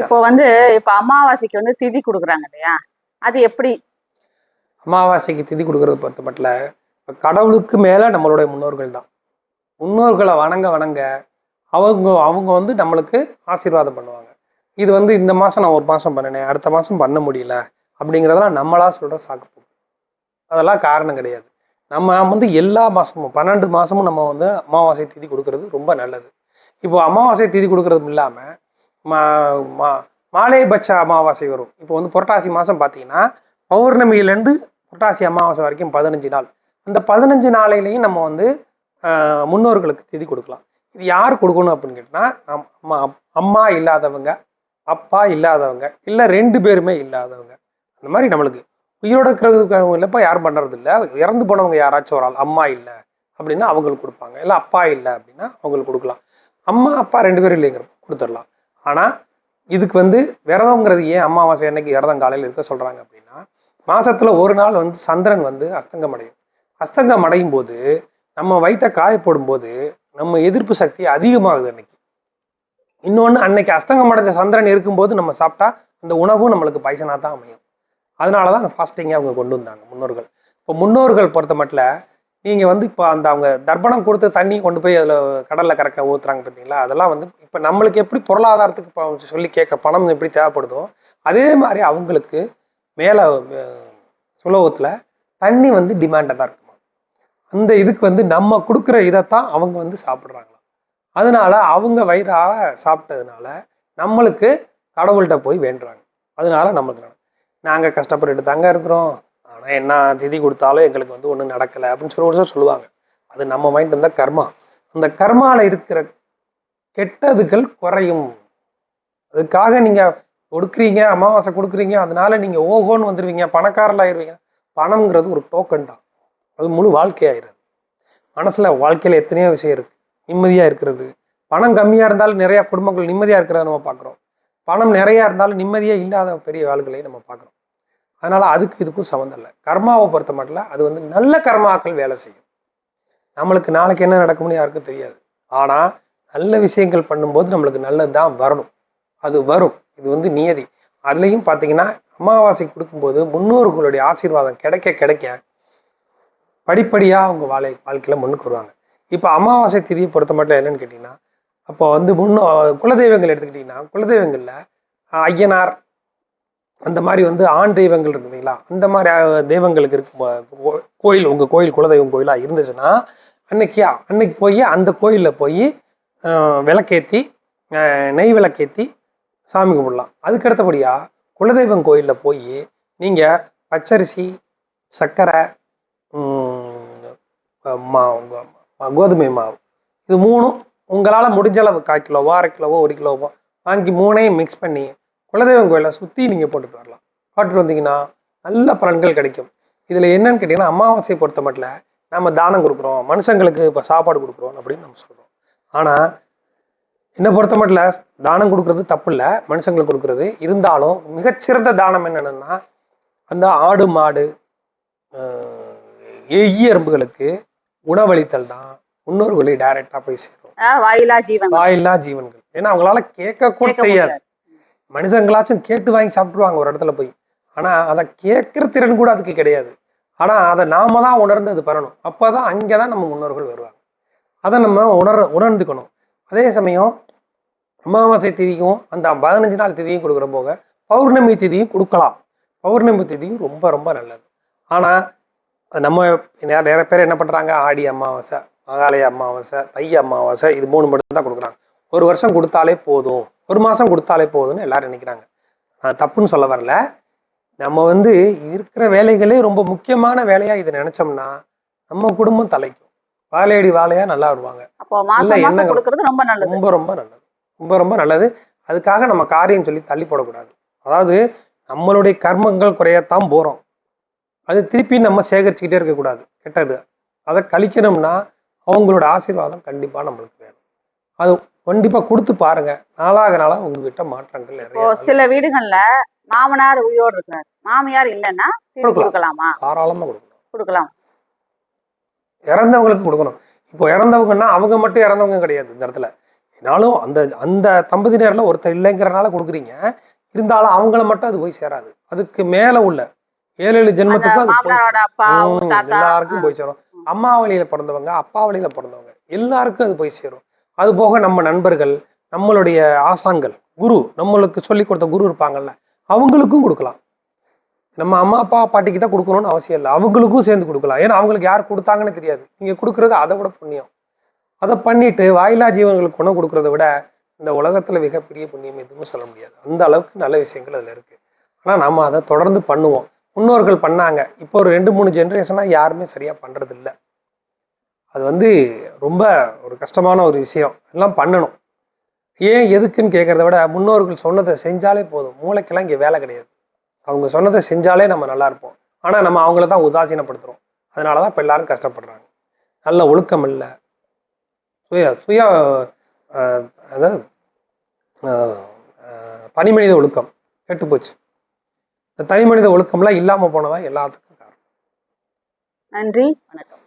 இப்போ வந்து இப்ப அமாவாசைக்கு வந்து திதி கொடுக்குறாங்க இல்லையா? அது எப்படி? அமாவாசைக்கு திதி கொடுக்கறது பொறுத்த மட்டும் கடவுளுக்கு மேல நம்மளுடைய முன்னோர்கள் தான். முன்னோர்களை வணங்க வணங்க அவங்க அவங்க வந்து நம்மளுக்கு ஆசீர்வாதம் பண்ணுவாங்க. இது வந்து இந்த மாசம் நான் ஒரு மாசம் பண்ணினேன் அடுத்த மாசம் பண்ண முடியல அப்படிங்கிறதெல்லாம் நம்மளா சொல்ற சாக்கு அதெல்லாம் காரணம் கிடையாது. நம்ம வந்து எல்லா மாசமும் பன்னெண்டு மாசமும் நம்ம வந்து அமாவாசை திதி கொடுக்கறது ரொம்ப நல்லது. இப்போ அமாவாசை திதி கொடுக்கறதும் இல்லாம மா மா- மாலைபட்ச அமாவாசை வரும். இப்போ வந்து புரட்டாசி மாதம் பார்த்தீங்கன்னா பௌர்ணமியிலேருந்து புரட்டாசி அமாவாசை வரைக்கும் பதினஞ்சு நாள். அந்த பதினஞ்சு நாளையிலையும் நம்ம வந்து முன்னோர்களுக்கு திதி கொடுக்கலாம். இது யார் கொடுக்கணும் அப்படின்னு கேட்டால் நம் அம்மா அம்மா இல்லாதவங்க அப்பா இல்லாதவங்க இல்லை ரெண்டு பேருமே இல்லாதவங்க. அந்த மாதிரி நம்மளுக்கு. உயிரோட இருக்கிறதுக்கு இல்லைப்பா யாரும் பண்ணுறது இல்லை இறந்து போனவங்க யாராச்சும் ஒரு ஆள் அம்மா இல்லை அப்படின்னா அவங்களுக்கு கொடுப்பாங்க. இல்லை அப்பா இல்லை அப்படின்னா அவங்களுக்கு கொடுக்கலாம். அம்மா அப்பா ரெண்டு பேரும் இல்லைங்கிற கொடுத்துடலாம். ஆனால் இதுக்கு வந்து விரதங்கிறது ஏன் அமாவாசை அன்னைக்கு விரதம் காலையில் இருக்க சொல்கிறாங்க அப்படின்னா மாதத்தில் ஒரு நாள் வந்து சந்திரன் வந்து அஸ்தங்கம் அடையும். அஸ்தங்கம் அடையும் போது நம்ம வயிற்ற காய போடும்போது நம்ம எதிர்ப்பு சக்தி அதிகமாகுது அன்னைக்கு. இன்னொன்று அன்னைக்கு அஸ்தங்கம் அடைஞ்ச சந்திரன் இருக்கும்போது நம்ம சாப்பிட்டா அந்த உணவும் நம்மளுக்கு பாய்சனாக தான் அமையும். அதனால தான் அந்த ஃபாஸ்டிங்கை அவங்க கொண்டு வந்தாங்க முன்னோர்கள். இப்போ முன்னோர்கள் பொறுத்த மட்டும் நீங்கள் வந்து இப்போ அந்த அவங்க தர்ப்பணம் கொடுத்து தண்ணி கொண்டு போய் அதில் கடலில் கறக்க ஊற்றுறாங்க பார்த்தீங்களா அதெல்லாம் வந்து இப்போ நம்மளுக்கு எப்படி பொருளாதாரத்துக்கு இப்போ சொல்லி கேட்க பணம் எப்படி தேவைப்படுதோ அதே மாதிரி அவங்களுக்கு மேலே சுலோகத்தில் தண்ணி வந்து டிமாண்டாக தான் இருக்குமா? அந்த இதுக்கு வந்து நம்ம கொடுக்குற இதைத்தான் அவங்க வந்து சாப்பிட்றாங்களாம் அதனால அவங்க வயிறாக சாப்பிட்டதுனால நம்மளுக்கு கடவுள்கிட்ட போய் வேண்டுறாங்க. அதனால நம்மளுக்கு நாங்கள் கஷ்டப்பட்டுட்டு தாங்க இருக்கிறோம். ஆனால் என்ன திதி கொடுத்தாலும் எங்களுக்கு வந்து ஒன்றும் நடக்கலை அப்படின்னு சொல்லி ஒரு சார் சொல்லுவாங்க. அது நம்ம மைண்ட் இருந்தால் கர்மா. அந்த கர்மாவில் இருக்கிற கெட்டதுகள் குறையும். அதுக்காக நீங்கள் கொடுக்குறீங்க அமாவாசை கொடுக்குறீங்க அதனால நீங்கள் ஓஹோன்னு வந்துடுவீங்க பணக்காரில் ஆயிருவீங்க. பணம்ங்கிறது ஒரு டோக்கன் தான். அது முழு வாழ்க்கையாயிரும். மனசில் வாழ்க்கையில் எத்தனையோ விஷயம் இருக்குது நிம்மதியாக இருக்கிறது. பணம் கம்மியாக இருந்தாலும் நிறையா குடும்பங்கள் நிம்மதியாக இருக்கிறத நம்ம பார்க்குறோம். பணம் நிறையா இருந்தாலும் நிம்மதியே இல்லாத பெரிய ஆளுகளையும் நம்ம பார்க்குறோம். அதனால் அதுக்கு இதுக்கும் சம்மந்தம் இல்லை. கர்மாவை பொறுத்த மட்டும் அது வந்து நல்ல கர்மாக்கள் வேலை செய்யும். நம்மளுக்கு நாளைக்கு என்ன நடக்கும்னு யாருக்கும் தெரியாது. ஆனால் நல்ல விஷயங்கள் பண்ணும்போது நம்மளுக்கு நல்லது தான் வரணும். அது வரும். இது வந்து நியதி. அதுலேயும் பார்த்தீங்கன்னா அமாவாசை கொடுக்கும்போது முன்னோர்களுடைய ஆசீர்வாதம் கிடைக்க கிடைக்க படிப்படியாக அவங்க வாழை வாழ்க்கையில் முன்னுக்கு வருவாங்க. இப்போ அமாவாசை திதியை பொறுத்த மட்டும் என்னன்னு கேட்டிங்கன்னா அப்போ வந்து முன்னோ குலதெய்வங்கள் எடுத்துக்கிட்டிங்கன்னா குலதெய்வங்களில் ஐயனார் அந்த மாதிரி வந்து ஆண் தெய்வங்கள் இருக்குதுங்களா அந்த மாதிரி தெய்வங்களுக்கு இருக்கும் கோயில் உங்கள் கோயில் குலதெய்வம் கோயிலாக இருந்துச்சுன்னா அன்னைக்கியா அன்னைக்கு போய் அந்த கோயிலில் போய் விளக்கேற்றி நெய் விளக்கேற்றி சாமி கும்பிடலாம். அதுக்கு அடுத்தபடியாக குலதெய்வம் கோயிலில் போய் நீங்கள் பச்சரிசி சர்க்கரை மா- கோதுமை மாவு இது மூணும் உங்களால் முடிஞ்ச அளவு கால் கிலோவோ அரை கிலோவோ ஒரு கிலோவோ வாங்கி மூணையும் மிக்ஸ் பண்ணி குலதெய்வம் கோயிலை சுற்றி நீங்கள் போட்டுட்டு வரலாம். போட்டுட்டு வந்தீங்கன்னா நல்ல பலன்கள் கிடைக்கும். இதில் என்னன்னு கேட்டிங்கன்னா அமாவாசையை பொறுத்த மட்டும் நம்ம தானம் கொடுக்குறோம் மனுஷங்களுக்கு இப்போ சாப்பாடு கொடுக்குறோம் அப்படின்னு நம்ம சொல்கிறோம் ஆனால் என்னை பொறுத்த மட்டும் தானம் கொடுக்கறது தப்பு இல்லை மனுஷங்களுக்கு கொடுக்கறது. இருந்தாலும் மிகச்சிறந்த தானம் என்னென்னா அந்த ஆடு மாடு ஆஹ் எறும்புகளுக்கு உணவளித்தல் தான். முன்னோர்களை டைரக்டா போய் சேரும். வாயிலா ஜீவன் வாயில்லா ஜீவன்கள். ஏன்னா அவங்களால கேட்க கூட தெரியாது. மனுஷங்களாச்சும் கேட்டு வாங்கி சாப்பிட்டுருவாங்க ஒரு இடத்துல போய். ஆனால் அதை கேட்குற திறன் கூட அதுக்கு கிடையாது. ஆனால் அதை நாம தான் உணர்ந்து அது பரணும் அப்போ தான் அங்கே தான் நம்ம முன்னோர்கள் வருவாங்க. அதை நம்ம உணர உணர்ந்துக்கணும். அதே சமயம் அமாவாசை திதியும் அந்த பதினஞ்சு நாள் திதியும் கொடுக்குற போக பௌர்ணமி திதியும் கொடுக்கலாம். பௌர்ணமி திதியும் ரொம்ப ரொம்ப நல்லது. ஆனால் நம்ம நிறைய பேர் என்ன பண்ணுறாங்க ஆடி அமாவாசை மகாலய அமாவாசை தை அமாவாசை இது மூணு மட்டும் தான் கொடுக்குறாங்க. ஒரு வருஷம் கொடுத்தாலே போதும். ஒரு மாசம் கொடுத்தாலே போதும்னு எல்லாரும் நினைக்கிறாங்க. நான் தப்புன்னு சொல்ல வரல. நம்ம வந்து இருக்கிற வேலைகளே ரொம்ப முக்கியமான வேலையா இதை நினைச்சோம்னா நம்ம குடும்பம் தலைக்கும். வாழையடி வாழையா நல்லா வருவாங்க. ரொம்ப நல்லது. ரொம்ப ரொம்ப நல்லது. ரொம்ப ரொம்ப நல்லது. அதுக்காக நம்ம காரியம் சொல்லி தள்ளி போடக்கூடாது. அதாவது நம்மளுடைய கர்மங்கள் குறையத்தான் போறோம். அது திருப்பி நம்ம சேகரிச்சுக்கிட்டே இருக்கக்கூடாது. கெட்டது. அதை கழிக்கணும்னா அவங்களோட ஆசீர்வாதம் கண்டிப்பா நம்மளுக்கு வேணும். அது கண்டிப்பா கொடுத்து பாருங்க. நாளாக நாளாக உங்ககிட்ட மாற்றங்கள் நிறைய சில வீடுகள்ல மாமனார் உயிரோடு இருக்காரு. மாமியார் இல்லைன்னா கொடுக்கலாம். கொடுக்கலாமா? தாராளமா கொடுக்கணும் கொடுக்கலாம். இறந்தவங்களுக்கு கொடுக்கணும். இப்போ இறந்தவங்கன்னா அவங்க மட்டும் இறந்தவங்க கிடையாது இந்த இடத்துல. ஆனாலும் அந்த அந்த தம்பதியினர்ல ஒருத்தர் இல்லைங்கிறனால கொடுக்குறீங்க. இருந்தாலும் அவங்கள மட்டும் அது போய் சேராது. அதுக்கு மேல உள்ள ஏழு ஏழு அது தாத்தா. எல்லாருக்கும் போய் சேரும். அம்மா வழியில பிறந்தவங்க அப்பா வழியில பிறந்தவங்க எல்லாருக்கும் அது போய் சேரும். அது போக நம்ம நண்பர்கள் நம்மளுடைய ஆசான்கள் குரு நம்மளுக்கு சொல்லி கொடுத்த குரு இருப்பாங்கல்ல அவங்களுக்கும் கொடுக்கலாம். நம்ம அம்மா அப்பா பாட்டிக்கு தான் கொடுக்கணும்னு அவசியம் இல்லை. அவங்களுக்கும் சேர்ந்து கொடுக்கலாம். ஏன்னா அவங்களுக்கு யார் கொடுத்தாங்கன்னு தெரியாது. நீங்கள் கொடுக்குறது அதை விட புண்ணியம். அதை பண்ணிட்டு வாயிலா ஜீவன்களுக்கு குணம் கொடுக்கறத விட இந்த உலகத்தில் மிகப்பெரிய புண்ணியம் எதுவும் சொல்ல முடியாது. அந்த அளவுக்கு நல்ல விஷயங்கள் அதில் இருக்குது ஆனால் நம்ம அதை தொடர்ந்து பண்ணுவோம். முன்னோர்கள் பண்ணாங்க. இப்போ ஒரு ரெண்டு மூணு ஜென்ரேஷனாக யாருமே சரியாக பண்ணுறதில்ல அது வந்து ரொம்ப ஒரு கஷ்டமான ஒரு விஷயம். எல்லாம் பண்ணணும். ஏன் எதுக்குன்னு கேட்குறத விட முன்னோர்கள் சொன்னதை செஞ்சாலே போதும். மூளைக்கெல்லாம் இங்கே வேலை கிடையாது. அவங்க சொன்னதை செஞ்சாலே நம்ம நல்லா இருப்போம். ஆனால் நம்ம அவங்கள தான் உதாசீனப்படுத்துகிறோம் அதனால தான் இப்போ எல்லாரும் கஷ்டப்படுறாங்க. நல்ல ஒழுக்கம் இல்லை. சுய சுய அஹ், அதாவது அஹ், தனிமனித ஒழுக்கம். கெட்டு போச்சு. இந்த தனிமனித ஒழுக்கம்லாம் இல்லாமல் போனதான் எல்லாத்துக்கும் காரணம். நன்றி. வணக்கம்.